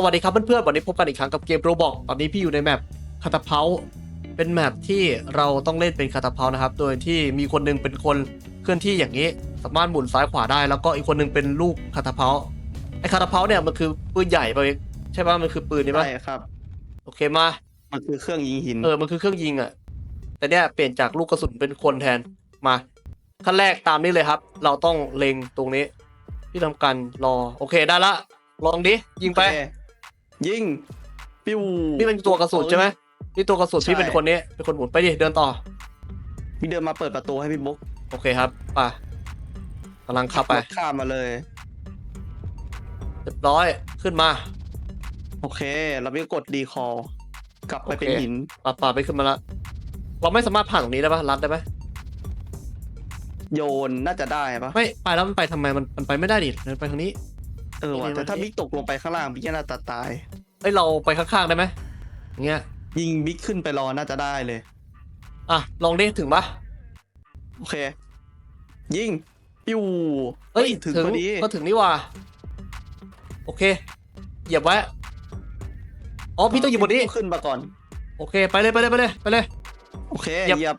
สวัสดีครับเพื่อนๆ วันนี้พบกันอีกครั้งกับเกมโรบอกตอนนี้พี่อยู่ในแมปคาตาเพาเป็นแมปที่เราต้องเล่นเป็นคาตาเพานะครับ โดยที่มีคนหนึงเป็นคนเคลื่อนที่อย่างนี้ สามารถหมุนซ้ายขวาได้ แล้วก็อีกคนหนึงเป็นลูกคาตาเพาไอ้คาตาเพาเนี่ยมันคือปืนใหญ่ไปะเองใช่ป่ะมันคือปืนนี่ป่ะใช่ครับ โอเคมา มันคือเครื่องยิงหิน เออ มันคือเครื่องยิงอะ่ะ แต่เนี่ยเปลี่ยนจากลูกกระสุนเป็นคนแทน มา ขั้นแรกตามนี้เลยครับ เราต้องเล็งตรงนี้ ที่ทำการรอ โอเคได้ละ ลองดิ ยิงไปโอเค ยิง ปิ้วนี่เป็นตัวกระสุนใช่ไหมนี่ตัวกระสุนใช่พี่เป็นคนนี้เป็นคนหมุนไปดิเดินต่อ พี่เดินมาเปิดประตูให้พี่บุ๊กโอเคครับไปกำลังขับไปรถข้ามมาเลยเรียบร้อยขึ้นมา โอเค เราพี่กดดีคอ กลับไปเป็นโอเค หิน ป่าป่าไปขึ้นมาละเราไม่สามารถผ่านตรงนี้ได้ปะรัดได้ไหมโยนน่าจะได้ปะไม่ไปแล้วมันไปทำไมมันมันไปไม่ได้ดิเดินไปทางนี้ เออว่ะนี่แต่ถ้ามันบิ๊กตกลงไปข้างล่างบิ๊กจะน่าจะตาย เอ้ยเราไปข้างๆได้ไหมอย่างเงี้ย ยิงบิ๊กขึ้นไปรอน่าจะได้เลย อะลองดิถึงปะโอเค ยิงปิ้วเอ้ยถึงพอดีก็ถึงนี่หว่า โอเค เหยียบไว้ อ๋อพี่ต้องอยู่บนนี้ขึ้นมาก่อน โอเคไปเลยไปเลยไปเลยไปเลย โอเคเหยียบเหยียบ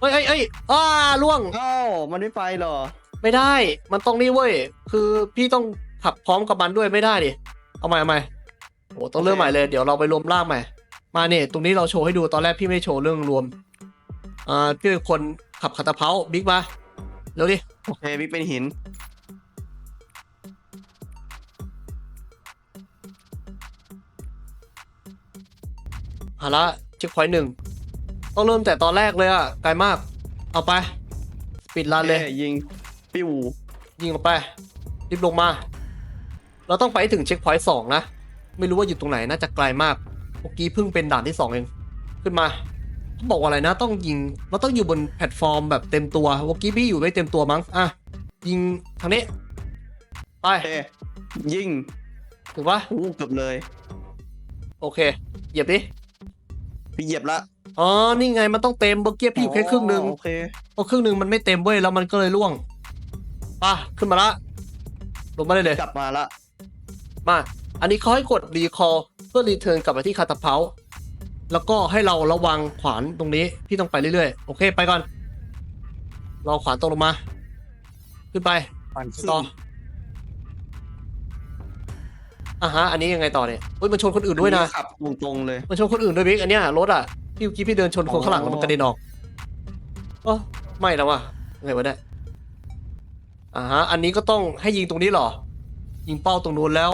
เอ้ยเอ้ยเอ้ยอ้าล่วงอ้าวมันไม่ไปเหรอ ไม่ได้ มันต้องนี่เว้ย คือพี่ต้อง ขับพร้อมกับมันด้วยไม่ได้ดิ เอาใหม่เอาใหม่โอ้ต้องเริ่มใหม่เลย เดี๋ยวเราไปรวมร่างใหม่ มาเนี่ยตรงนี้เราโชว์ให้ดูตอนแรกพี่ไม่โชว์เรื่องรวม อ่าพี่เป็นคนขับคาตาเพาบิ๊กมาเร็วดิ โอเคบิ๊กเป็นหิน หาละเช็คพอยต์หนึ่ง ต้องเริ่มแต่ตอนแรกเลยอะ ไกลมาก เอาไปสปีดรันเลยโอคยิง ปิ้ว ยิงออกไป รีบลงมา เราต้องไปให้ถึงเช็คพอยต์สองนะ ไม่รู้ว่าอยู่ตรงไหนน่าจะไกลมากเมื่อกี้เพิ่งเป็นด่านที่สองเอง ขึ้นมาเขาบอกว่าอะไรนะ ต้องยิงเราต้องอยู่บนแพลตฟอร์มแบบเต็มตัวเมื่อกี้พี่อยู่ไม่เต็มตัวมั้งอะยิงทางนี้ไปโอเคยิงถึงปะอู้เกือบเลย โอเค เหยียบดิพี่เหยียบละอ๋อนี่ไงมันต้องเต็มเมื่อกี้พี่อยู่แค่ครึ่งหนึ่ง โอเคพอครึ่งหนึ่งมันไม่เต็มเว้ยแล้วมันก็เลยร่วงป่ะขึ้นมาละลงมาได้เลย กลับมาละ มา อันนี้เขาให้กดรีคอเพื่อรีเทิร์นกลับไปที่คาตาเพาแล้วก็ให้เราระวังขวานตรงนี้ พี่ต้องไปเรื่อยๆ โอเคไปก่อน รอขวานตกลงมา ขึ้นไปปันต่ออะฮะ อันนี้ยังไงต่อเนี่ยเฮ้ยมันชนคนอื่นด้วยนะขับตรงๆเลย มันชนคนอื่นด้วยบิ๊กอันเนี้ยรถอะพี่เมื่อกี้พี่เดินชนคนข้างหลังแล้วมันกระเด็นออกเออไม่แล้วว่ะไงวะเนี่ยอ่าฮะ อันนี้ก็ต้องให้ยิงตรงนี้เหรอ ยิงเป้าตรงนู้นแล้ว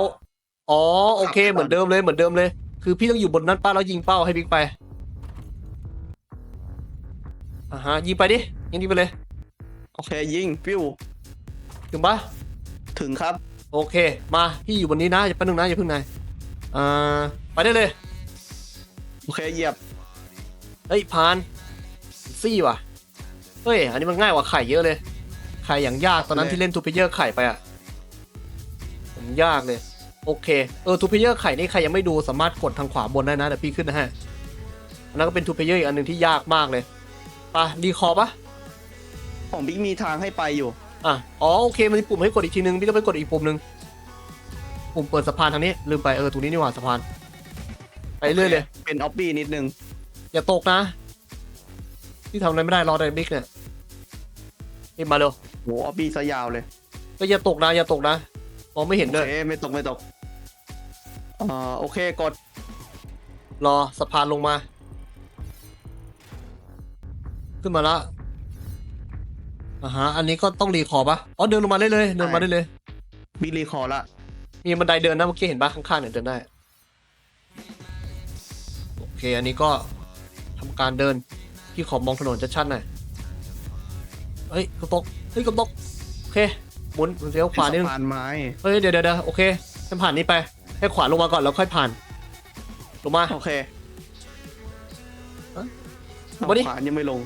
อ๋อโอเคเหมือนเดิมเลยเหมือนเดิมเลย คือพี่ต้องอยู่บนนั้นป้าแล้วยิงเป้าให้บิ๊กไปอ่าฮะยิงไปดิยิงดีไปเลย โอเคยิงปิ้วถึงปะถึงครับ โอเค มาพี่อยู่บนนี้นะอย่าแป๊บนึงนะอย่าเพิ่งนายอ่าไปได้เลยโอเคเหยียบเฮ้ยพานซี่ว่ะเฮ้ยอันนี้มันง่ายกว่าไข่เยอะเลยไข่อย่างยากตอนนั้นเลยที่เล่นทูเพเยอร์ไข่ไปอะผมยากเลย โอเค เออทูเพเยอร์ไข่นี่ใครยังไม่ดูสามารถกดทางขวาบนได้นะเดี๋ยวพี่ขึ้นนะฮะอันนั้นก็เป็นทูเพเยอร์อีกอันหนึ่งที่ยากมากเลยไปะดีคอปะของบิ๊กมีทางให้ไปอยู่ อะอ๋อโอเคมันมีปุ่มให้กดอีกทีนึงพี่ต้องไปกดอีกปุ่มนึงปุ่มเปิดสะพานทางนี้ลืมไปเออตรงนี้นี่หว่าสะพานไปเรื่อยเลย เป็นออบบี้นิดนึง อย่าตกนะ ที่ทำอะไรไม่ได้รอไดบิ๊กเนี่ยนี่มาเร็วโหออบบี้ซะยาวเลยก็อย่าตกนะอย่าตกนะมองไม่เห็นโอด้วยเคไม่ตกไม่ตก อ่าโอเคกด รอสะพานลงมา ขึ้นมาละอ่าฮะอันนี้ก็ต้องรีคอร์ปะอ๋อเดินลงมาได้เลย เดินมาได้เลย บิ๊กรีคอร์ละ มีบันไดเดินนะเมื่อกี้เห็นปะข้างๆเนี่ยเดินได้ โอเค อันนี้ก็ทำการเดิน พี่ขอมองถนนชัดๆหน่อย เฮ้ยกระตกเฮ้ยกระตกโอเคหมุนเลี้ยวขวานิดนึง สะพานไม้ เฮ้ยเดี๋ยวเดี๋ยวเดี๋ยวโอเคฉันผ่านนี้ไป ให้ขวาลงมาก่อนแล้วค่อยผ่าน ลงมา โอเคฮะเอามาดิ ขวานยังไม่ลง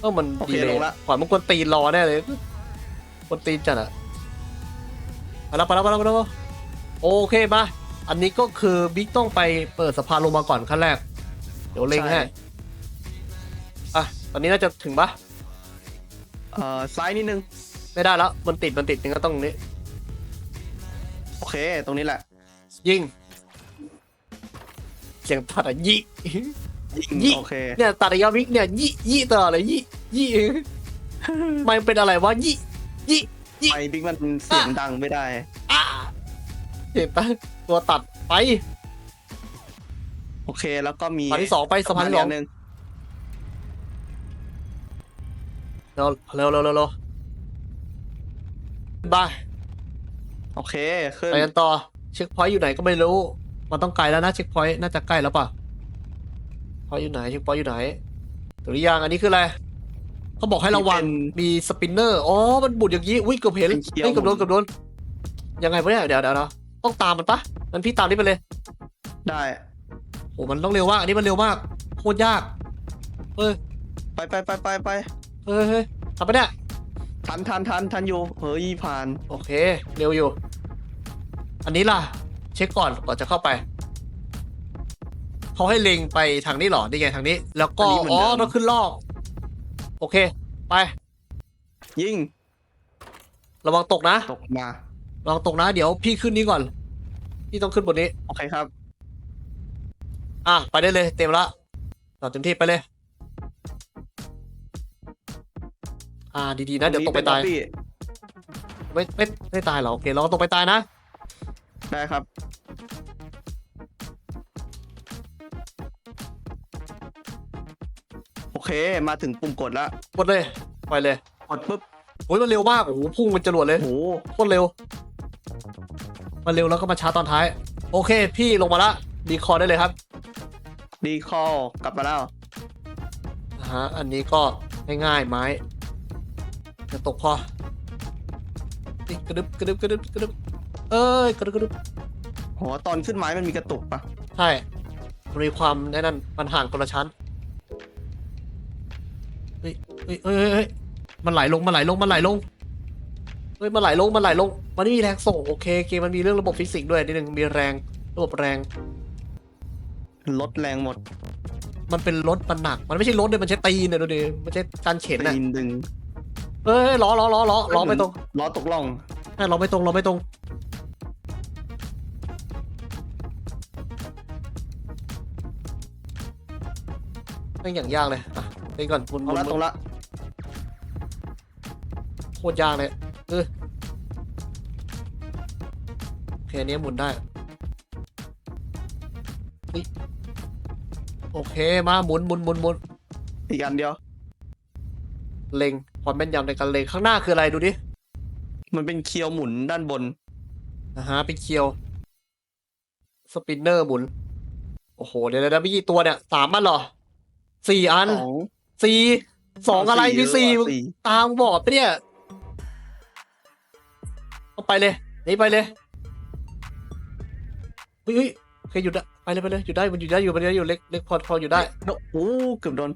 เออมันโอเคดีเลยลงละ ขวามันควรตีนรอแน่เลยควรตีนจัดอะไปแล้วไปแล้วไปแล้วไปแล้วโอเคมาอันนี้ก็คือบิ๊กต้องไปเปิดสะพานลงมาก่อนขั้นแรก เดี๋ยวเล็งให้อะตอนนี้น่าจะถึงปะเอ่อซ้ายนิดนึง ไม่ได้แล้วมันติดมันติดนี่ก็ต้องนี้โอเค ตรงนี้แหละ ยิง เสียงตัดอะยิยิงยิงโอเคเนี่ยตัดระยะวิกเนี่ยยิยิตลอดเลยยิยิมันเป็นอะไรวะยิยิยิงไมค์บิ๊กมันเสียงดังไม่ได้อะเห็นปะตัวตัดไป โอเคแล้วก็มีสะพานที่สองไปสะพานที่สองหนึ่งเร็วเร็วเร็วเร็วเร็วบ้าโอเคขึ้นไปกันต่อ เช็คพอยต์อยู่ไหนก็ไม่รู้ มันต้องไกลแล้วนะเช็คพอยต์น่าจะใกล้แล้วป่ะพอยต์อยู่ไหนเช็คพอยต์อยู่ไหนตัวนี้ยังอันนี้คืออะไรเขาบอกให้ระวังมีสปินเนอร์อ๋อมันบุดอย่างนี้อุ้ยเกือบเห็นเฮ้ยเกือบโดนเกือบโดนยังไงวะเนี่ยเดี๋ยวเดี๋ยวเดี๋ยวต้องตามมันปะงั้นพี่ตามนี่ไปเลยได้โอ้มันต้องเร็วมากอันนี้มันเร็วมากโคตรยากเฮ้ยไปไปไปไปไปเฮ้ยเฮ้ยทำไปเนี่ยทันทันทันทันอยู่เฮ้ยผ่านโอเค เร็วอยู่ อันนี้ล่ะ เช็คก่อนก่อนจะเข้าไปเขาให้เล็งไปทางนี้เหรอนี่ไงทางนี้ แล้วก็อ๋อต้องขึ้นลอก โอเค ไป ยิงระวังตกนะตกมา ระวังตกนะ เดี๋ยวพี่ขึ้นนี้ก่อน พี่ต้องขึ้นบนนี้ โอเคครับ อะ ไปได้เลย เต็มละต่อเต็มที่ไปเลย อ่าดีๆนะ เดี๋ยวตกไปตายรงนี้ไม่ไม่ไม่ตายเหรอโอเคเราก็ตกไปตายนะเป็นล็อบบี้ ได้ครับ โอเค มาถึงปุ่มกดแล้ว กดเลยไปเลยกดปุ๊บโอ้ยมันเร็วมากโอ้โหพุ่งเป็นจรวดเลยโอ้โหโคตรเร็ว มันเร็วแล้วก็มาช้าตอนท้าย โอเค พี่ลงมาละดีคอร์ได้เลยครับ ดีคอลกลับมาแล้วนะฮะอันนี้ก็ง่ายๆไม้จะตกพอนี่กระดึบกระดึบกระดึบกระดึบ เอ้ยกระดึบกระดึบโหตอนขึ้นไม้มันมีกระตุกปะใช่มันมีความแน่นั่นมันห่างคนละชั้นเฮ้ยเฮ้ยเฮ้ยเฮ้ยเฮ้ยมันไหลลงมันไหลลงมันไหลลงเฮ้ยมันไหลลงมันไหลลง มันไม่มีแรงส่งโอเคเกมมันมีเรื่องระบบฟิสิกส์ด้วยนิดนึงมีแรงระบบแรง ลดแรงหมดมันเป็นรถมันหนัก มันไม่ใช่รถเลยมันใช้ตีนเนี่ยดูดิมันใช้การเข็นน่ะตีนดึงเฮ้ยล้อล้อล้อล้อล้อไม่ตรงล้อตกล่อง ใช่ล้อไม่ตรงล้อไม่ตรง ไม่งอย่างยากเลยอะเล่นก่อนหมุนหเอามุนละหตมุรนงละโคตรยากเลยเออโอเคอันนี้หมุนได้เฮ้ยโอเคมาหมุนหมุนหมุนหมุนอีกอันเดียว เล็งความแม่นยำในการเล็งข้างหน้าคืออะไรดูดิมันเป็นเคียวหมุนด้านบน นะฮะเป็นเคียวสปินเนอร์หมุน โอ้โห เดี๋ยวเดี๋ยวมีกี่ตัวเนี่ยสามอันเหรอ สี่อันสองสี่สองอะไรมีสี่เยมึอะงกว่าสี่ตามบอดปะเนี่ยเอาไปเลยหนี่ไปเลยเฮ้ยเฮ้ยโอเคหยุดอะไปเลยไปเลยหยุดได้มันหยุดได้อยู่มันหยุดได้อยู่เล็กเล็กพอพอหยุดได้โอ้โหเกือบโดน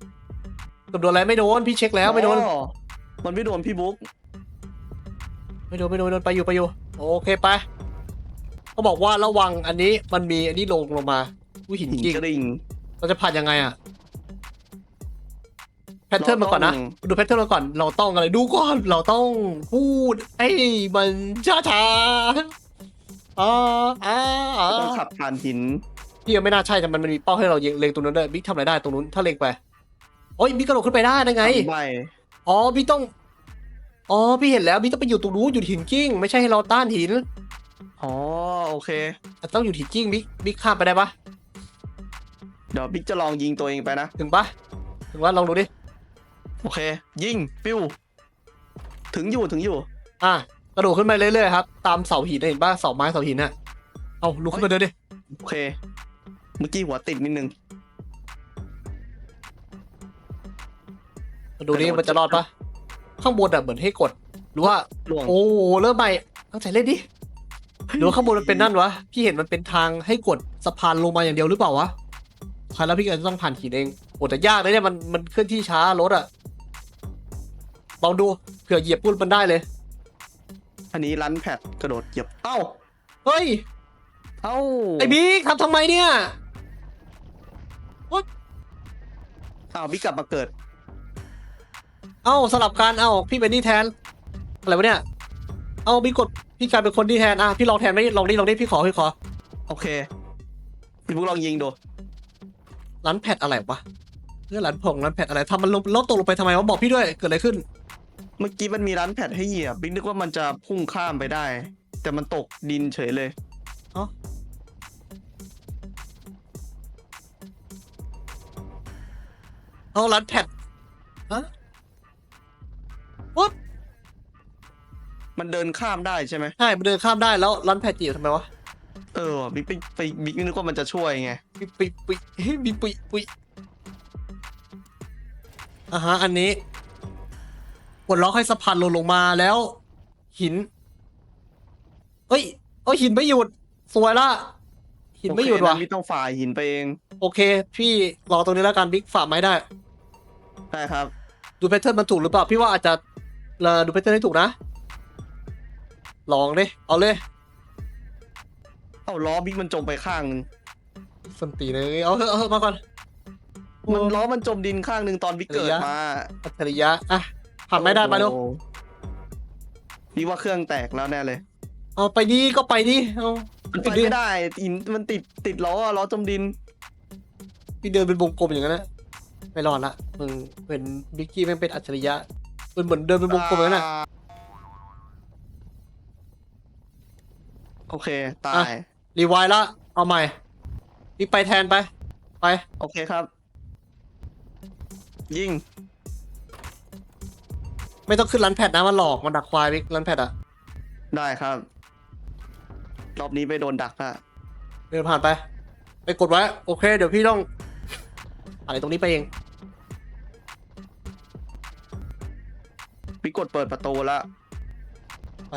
เกับโดนอะไรไม่โดนพี่เช็คแล้วไม่โดนอ๋อมันไม่โดนพี่บุ๊กไม่โดนไม่โดนไม่โดนไปอยู่ไปอยู่โอเคไปเขาบอกว่าระวังอันนี้มันมีอันนี้ลงลงมาอุ้ยหินหินจริงกระดิ่งเราจะผ่านยังไงอะ แพทเทิร์นมาก่อนนะเราต้องดูแพทเทิร์นมาก่อน เราต้องอะไร ดูก่อน เราต้องพูดให้มันช้าช้าๆอ่าอ่าอ่าต้องขับผ่านหินพี่ยังไม่น่าใช่แต่มันมันมีเป้าให้เราเล็งตรงนั้นด้วยบิ๊กทำอะไรได้ตรงนู้น ถ้าเล็งไป โอ้ยบิ๊กกระโดดขึ้นไปได้ได้ไงใบอ๋อบิ๊กต้อง อ๋อพี่เห็นแล้วบิ๊กต้องไปอยู่ตรงนู้นอยู่หินกิ้ง ไม่ใช่ให้เราต้านหิน อ๋อโอเคแต่ต้องอยู่หินกิ้งบิ๊กบิ๊กข้ามไปได้ปะเดี๋ยวบิ๊กจะลองยิงตัวเองไปนะ ถึงปะถึงว่าลองดูดิ โอเค ยิงปิ้ว ถึงอยู่ถึงอยู่ อะกระโดดขึ้นไปเรื่อยๆครับ ตามเสาหินน่ะเห็นปะเสาไม้เสาหินน่ะเอาลุกขึ้นมาเดินดิ โอเค เมื่อกี้หัวติดนิดนึงมาดูดิกระโดดมันจะรอดปะข้างบนอะเหมือนให้กด หรือว่า ล่วงโอ้เริ่มใหม่ตั้งใจเล่นดิหรือว่าข้างบนมันเป็นนั่นวะ พี่เห็นมันเป็นทางให้กดสะพานลงมาอย่างเดียวหรือเปล่าวะใครแล้วพี่ก็จะต้องผ่านหินเองโอ้แต่ยากเลยเนี่ยมันมันเคลื่อนที่ช้ารถอะ ลองดูเผื่อเหยียบพุ่นมันได้เลย อันนี้รันแพดกระโดดเหยียบ เอ้า เฮ้ย เอ้า ไอ้บิ๊กทำทำไมเนี่ยอ้าวบิ๊กกลับมาเกิด เอ้าสลับกันเอ้าพี่เป็นนี่แทน อะไรวะเนี่ย เอ้าพี่กดพี่กลายเป็นคนที่แทนอะพี่ลองแทนไหมลองดิลองดิพี่ขอพี่ขอ โอเค พี่บุ๊กลองยิงดูร้านแพดอะไรวะเพื่อร้านผงร้านแพดอะไรทำมันลบลบตกลงไปทำไมวะบอกพี่ด้วยเกิดอะไรขึ้น เมื่อกี้มันมีร้านแพดให้เหยียบบิ๊กนึกว่ามันจะพุ่งข้ามไปได้ แต่มันตกดินเฉยเลยเอาร้านแพดฮะปุ๊บมันเดินข้ามได้ใช่ไหมใช่มันเดินข้ามได้แล้วร้านแพดจีอยู่ทำไมวะเออว่ะบิ๊กไปไปบิ๊กนึกว่ามันจะช่วยไงปิปิปิเฮ้ยมีปุยปุยอ่าฮะอันนี้ ปลดล็อกให้สะพานลงลงมาแล้ว หิน เอ้ยเอ้ยหินไม่หยุด สวยละ หินไม่หยุดโอเคว่ะนะบิ๊กต้องฝ่ายหินไปเอง โอเค พี่รอตรงนี้แล้วกันบิ๊กฝากไม้ได้ ได้ครับ ดูแพทเทิร์นมันถูกหรือเปล่า พี่ว่าอาจจะเอ่อดูแพทเทิร์นให้ถูกนะ ลองดิ เอาเลย เอ้าล้อบิ๊กมันจมไปข้างนึงสันตีเลย เอาเถอะเอาเถอะมาก่อน มันล้อมันจมดินข้างหนึ่งตอนบิ๊กเกิดระยะมา อัจฉริยะอะ ผ่านไม่ได้มาเร็วโอ้โหบิ๊กว่าเครื่องแตกแล้วแน่เลย เอาไปดีก็ไปดีเอามันไปไม่ได้หินมันติดติดล้ออะล้อจมดินพี่เดินเป็นวงกลมอย่างนั้นนะไม่รอดละมึงเป็นบิกกี้แม่งเป็นอัจฉริยะเป็นเหมือนเดินเป็นวงกลมอย่างนั้นนะอ่าโอเค ตาอะยรีไวล์ละ เอาใหม่พี่ไปแทนไป ไป โอเคครับ ยิง ไม่ต้องขึ้นรันแพดนะมันหลอกมันดักควายบิ๊กรันแพดอะได้ครับ รอบนี้ไปโดนดักละเดินผ่านไป ไปกดไว้ โอเค เดี๋ยวพี่ต้อง อะไรตรงนี้ไปเองพี่กดเปิดประตูแล้วไป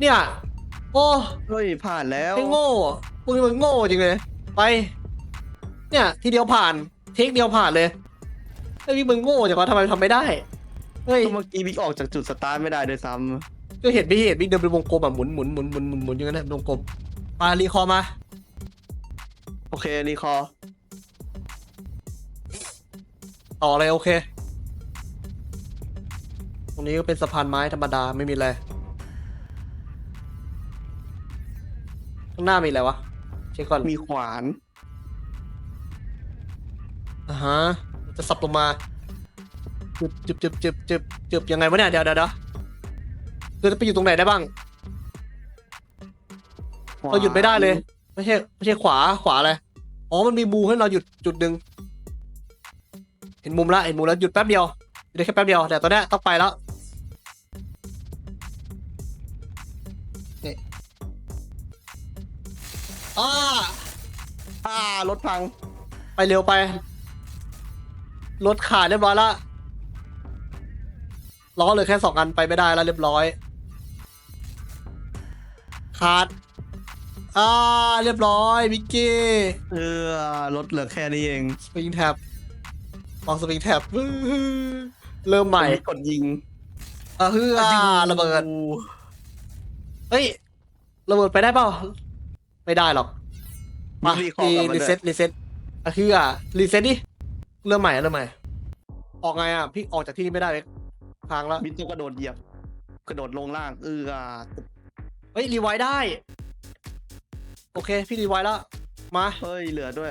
เนี่ย โอ้ เฮ้ยผ่านแล้ว ไอ้โง่อะ พวกนี้มันโง่จริงเลย ไป เนี่ย ทีเดียวผ่าน เทคเดียวผ่านเลยไอ้พี่มึงโง่จังวะทำไมทำไม่ได้ เฮ้ยก็เมื่อกี้บิ๊กออกจากจุดสตาร์ทไม่ได้ด้วยซ้ก็เห็นพี่เห็นพี่เดินเป็นวงกลมอะหมุนหมุนหมุนหมุนหมุนหมุนอย่างนั้นนะวงกลมมารีคอร์มาำโอเครีคอร์ต่อเลยโอเค ตรงนี้ก็เป็นสะพานไม้ธรรมดาไม่มีอะไร ข้างหน้ามีอะไรวะ เช็คก่อนมีขวานอ่าฮะจะสับลงมาจึบจึบจึบจึบจึบจึบยังไงวะเนี่ยเดี๋ยวเดี๋ยวเดี๋ยวคือจะไปอยู่ตรงไหนได้บ้างเราหยุดไม่ได้เลย ไม่ใช่ไม่ใช่ขวาขวาอะไรอ๋อมันมีบูให้เราหยุดจุดหนึ่งเห็นมุมละเห็นมุมแล้วหยุดแป๊บเดียวหยุดได้แค่แป๊บเดียวแต่ตอนเนี้ยต้องไปแล้ว อ้าอ่ารถพัง ไปเร็วไป รถขาดเรียบร้อยละล้อเหลยแค่สองอันไปไม่ได้แล้วเรียบร้อย ขาดอ่าเรียบร้อยมิกกี้เออรถเหลือแค่นี้เองสปริงแท็บวางสปริงแท็บเริ่มใหม่กดยิงอะเฮือระเบิด เฮ้ย ระเบิดไปได้เปล่า ไม่ได้หรอกมารีคอร์กลับมารีด้วย เซ็ตรีเซ็ตอะเฮือรีเซ็ตดิเริ่มใหม่เริ่มใหม่ ออกไงอะพี่ออกจากที่นี่ไม่ได้เลยทางแล้วบิ๊กต้องกระโดดเหยียบ กระโดดลงล่าง เออเฮ้ยรีไวล์ได้ โอเค พี่รีไวล์แล้วมาเฮ้ยเหลือด้วย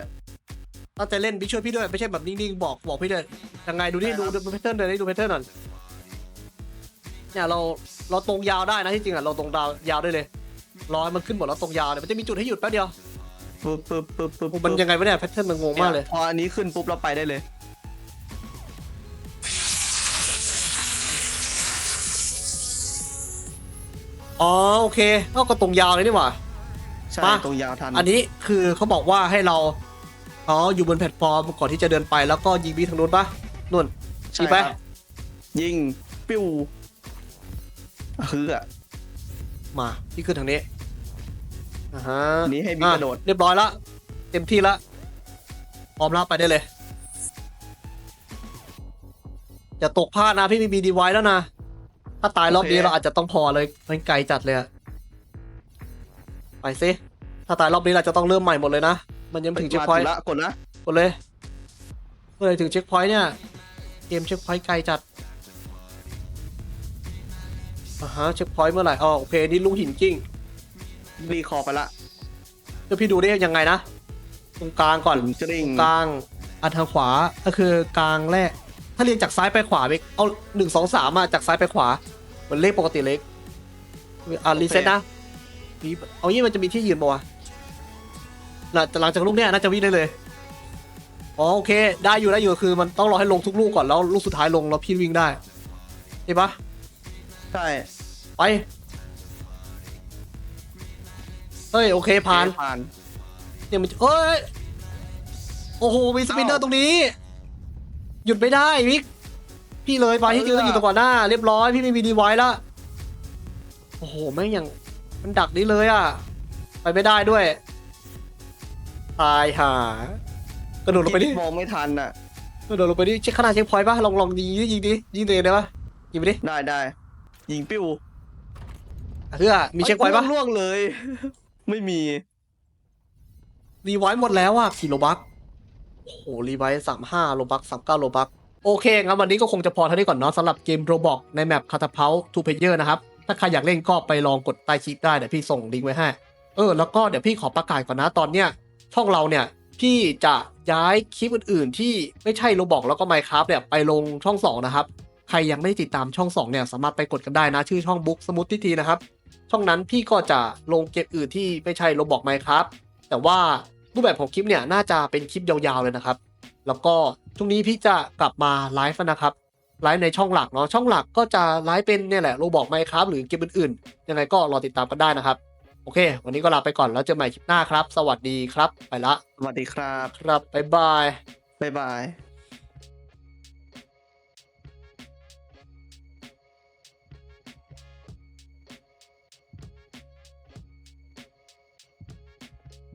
ตั้งใจเล่นพี่ช่วยพี่ด้วยไม่ใช่แบบนิ่งๆบอกบอกพี่ด้วยยังไงดูดิได้คดูรับดูแพทเทิร์นเลยดูแพทเทิร์นหน่อยเนี่ยเราเราตรงยาวได้นะที่จริงอะเราตรงดาวยาวได้เลย รอให้มันขึ้นหมดแล้วตรงยาวเนี่ยมันจะมีจุดให้หยุดแป๊บเดียวปึ๊บปึ๊บปึ๊บปึ๊บมันยังไงวะเนี่ยแพทเทิร์นมันงงมากเลยพออันนี้ขึ้นปุ๊บเราไปได้เลย อ๋อโอเคก็ก็ตรงยาวเลยนี่หว่า ใช่ มา ตรงยาวทันอันนี้คือเขาบอกว่าให้เราอ๋ออยู่บนแพลตฟอร์มก่อนที่จะเดินไปแล้วก็ยิงบีทางนู้นปะนู่นใช่ยิงไปครับยิงปิ้วคืออะ มาพี่ขึ้นทางนี้อ่าฮะอันนี้ให้บิ๊กอะกระโดดเรียบร้อยละเต็มที่ละพร้อมแล้วไปได้เลยอย่าตกพลาดนะพี่มีบีดีไว้แล้วนะ ถ้าตายรอบนี้เราอาจจะต้องพอเลยมันไกลจัดเลยอะไปสิถ้าตายรอบนี้เราจะต้องเริ่มใหม่หมดเลยนะ มันยังไม่ถึงเช็คมาพอยถึต์งละกดนะหมดเลยเมื่อไหรถึงเช็คพอยต์เนี่ยเกมเช็คพอยต์ไกลจัดไป อ่าฮะเช็คพอยต์เมื่อไหร่อ๋อโอเคนี่ลูกหินกิ้งรีคอร์ไปละเดี๋ยวพี่ดูได้ยังไงนะ ตรงกลางก่อนกริ้งกลางอันทางขวาก็คือกลางแรก ถ้าเรียงจากซ้ายไปขวาไปเอาหนึ่งสองสามอะจากซ้ายไปขวาเหมือนเลขปกติเล็กอะรีเซ็ตนะมีเอางี้มันจะมีที่ยืนปะวะน่ะแต่หลังจากลูกเนี้ยน่าจะวิ่งได้เลยอ๋อโอเค ได้อยู่ได้อยู่คือ มันต้องรอให้ลงทุกลูกก่อนแล้วลูกสุดท้ายลงแล้วพี่วิ่งได้เห็นปะ ใช่ ไป เฮ้ย โอเค ผ่านผ่านเนี่ยมันเอ้ย โอ้โห มีสปินเนอร์เอ้าตรงนี้ หยุดไม่ได้วิก พี่เลยไปที่จริงต้องอยู่ตรงก่อนหน้า เรียบร้อย พี่ไม่มีดีไว้แล้วโอ้โห แม่งยังมันดักนี้เลยอะ ไปไม่ได้ด้วย ตายห่ากระโดดลงไปดิมองไม่ทันอะกระโดดลงไปดิเช็คขนาดเช็คพอยต์ป่ะ ลองลองยิงดิยิงดิยิงตัวเองได้ป่ะยิงไปดิ ได้ได้ ยิงปิ้วเพื่อมีเช็คพอยต์ป่ะล่วงเลย ไม่มี รีไวท์หมดแล้วอะกี่โลบักโอ้โหรีไวท์สามห้าโลบักสามเก้าโลบักโอเคงั้นวันนี้ก็คงจะพอเท่านี้ก่อนเนาะสำหรับเกมโรบอกในแมปคาตาเพลทูเพเยอร์นะครับ ถ้าใครอยากเล่นก็ไปลองกดใต้คลิปได้เดี๋ยวพี่ส่งลิงก์ไว้ให้ เออ แล้วก็เดี๋ยวพี่ขอประกาศก่อนนะตอนเนี้ยช่องเราเนี่ยพี่จะย้ายคลิปอื่นๆ ที่ไม่ใช่โรบอกแล้วก็ Minecraft เนี่ยไปลงช่อง 2 นะครับ ใครยังไม่ได้ติดตามช่อง2เนี่ยสามารถไปกดกันได้นะ ชื่อช่องบุ๊กสมุททีทีนะครับ ช่องนั้นพี่ก็จะลงเกมอื่นที่ไม่ใช่โรบอก Minecraft แต่ว่ารูปแบบของคลิปเนี่ยน่าจะเป็นคลิปยาวๆเลยนะครับ แล้วก็ช่วงนี้พี่จะกลับมาไลฟ์นะครับไลฟ์ในช่องหลักเนาะช่องหลักก็จะไลฟ์เป็นเนี่ยแหละโรบอก Minecraft หรือเกมอื่นๆ ยังไงก็รอติดตามกันได้นะครับ โอเค วันนี้ก็ลาไปก่อนแล้วเจอกันใหม่คลิปหน้าครับ สวัสดีครับ ไปละ สวัสดีครับ ครับบ๊ายบายบ๊ายบาย